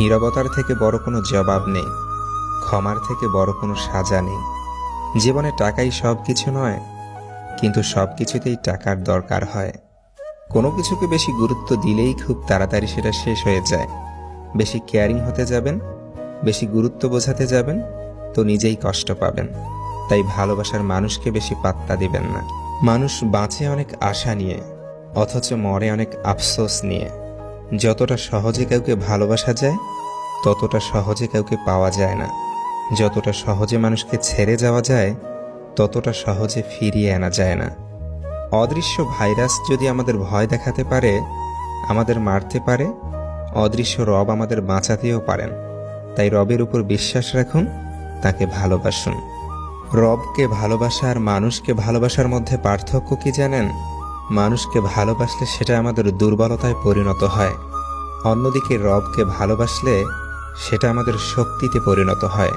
নীরবতার থেকে বড় কোনো জবাব নেই, ক্ষমার থেকে বড় কোনো সাজা নেই। জীবনে টাকাই সব কিছু নয়, কিন্তু সব কিছুতেই টাকার দরকার হয়। কোনো কিছুকে বেশি গুরুত্ব দিলেই খুব তাড়াতাড়ি সেটা শেষ হয়ে যায়। বেশি কেয়ারিং হতে যাবেন, বেশি গুরুত্ব বোঝাতে যাবেন, তো নিজেই কষ্ট পাবেন। তাই ভালোবাসার মানুষকে বেশি পাত্তা দিবেন না। মানুষ বাঁচে অনেক আশা নিয়ে, অথচ মরে অনেক আফসোস নিয়ে। যতটা সহজে কাউকে ভালোবাসা যায়, ততটা সহজে কাউকে পাওয়া যায় না। যতটা সহজে মানুষকে ছেড়ে যাওয়া যায়, ততটা সহজে ফিরিয়ে আনা যায় না। অদৃশ্য ভাইরাস যদি আমাদের ভয় দেখাতে পারে, আমাদের মারতে পারে, অদৃশ্য রব আমাদের বাঁচাতেও পারেন। তাই রবের উপর বিশ্বাস রাখুন, তাকে ভালোবাসুন। রবকে ভালোবাসা আর মানুষকে ভালোবাসার মধ্যে পার্থক্য কি জানেন? মানুষকে ভালোবাসলে সেটা আমাদের দুর্বলতায় পরিণত হয়। অন্যদিকে রবকে ভালোবাসলে সেটা আমাদের শক্তিতে পরিণত হয়।